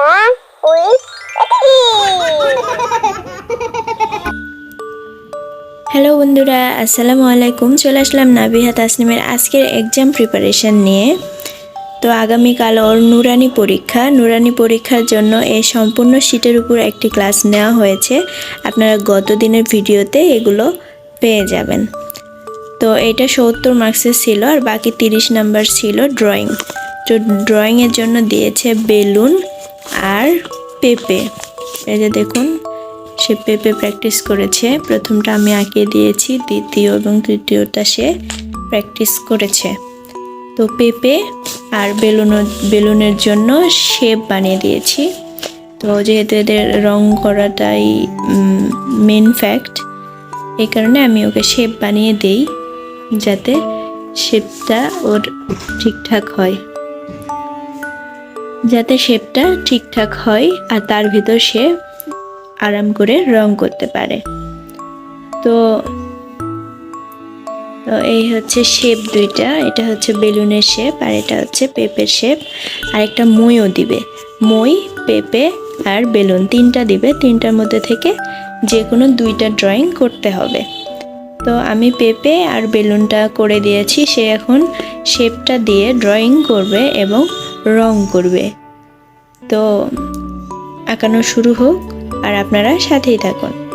With hello বন্ধুরা, আসসালামু আলাইকুম। চলে আসলাম নাবিহা তাসনিমের আজকের এক্সাম প্রিপারেশন নিয়ে। তো আগামীকাল ওর নুরানি পরীক্ষা। নুরানি পরীক্ষার জন্য এই সম্পূর্ণ শীটের উপর একটি ক্লাস নেওয়া হয়েছে। আপনারা গত দিনের ভিডিওতে এগুলো পেয়ে যাবেন। তো এটা সত্তর মার্কসের ছিল আর বাকি তিরিশ নাম্বার ছিল ড্রয়িং তো ড্রয়িংয়ের জন্য দিয়েছে বেলুন। আর পেপে। এই যে দেখুন, সে পেপে প্র্যাকটিস করেছে। প্রথমটা আমি আঁকিয়ে দিয়েছি, দ্বিতীয় এবং তৃতীয়টা সে প্র্যাকটিস করেছে। তো পেপে আর বেলুন, বেলুনের জন্য শেপ বানিয়ে দিয়েছি। তো যেহেতু এদের রং করাটাই মেন ফ্যাক্ট এই কারণে আমি ওকে শেপ বানিয়ে দেই, যাতে শেপটা ওর ঠিকঠাক হয়। যাতে শেপটা ঠিকঠাক হয় আর তার ভিতর সে আরাম করে রং করতে পারে। তো তো এই হচ্ছে শেপ দুইটা, এটা হচ্ছে বেলুনের শেপ আর এটা হচ্ছে পেঁপের শেপ। আর একটা মইও দিবে। মই, পেঁপে আর বেলুন, তিনটা দিবে। তিনটার মধ্যে থেকে যে কোনো দুইটা ড্রয়িং করতে হবে। তো আমি পেঁপে আর বেলুনটা করে দিয়েছি, সে এখন শেপটা দিয়ে ড্রয়িং করবে এবং রং করবে। তো আঁকানো শুরু হোক আর আপনারা সাথেই থাকুন।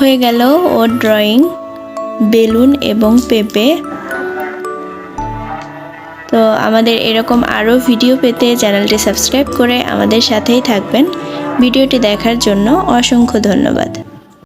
হয়ে গেল ওর ড্রয়িং, বেলুন এবং পেঁপে। তো আমাদের এরকম আরও ভিডিও পেতে চ্যানেলটি সাবস্ক্রাইব করে আমাদের সাথেই থাকবেন। ভিডিওটি দেখার জন্য অসংখ্য ধন্যবাদ।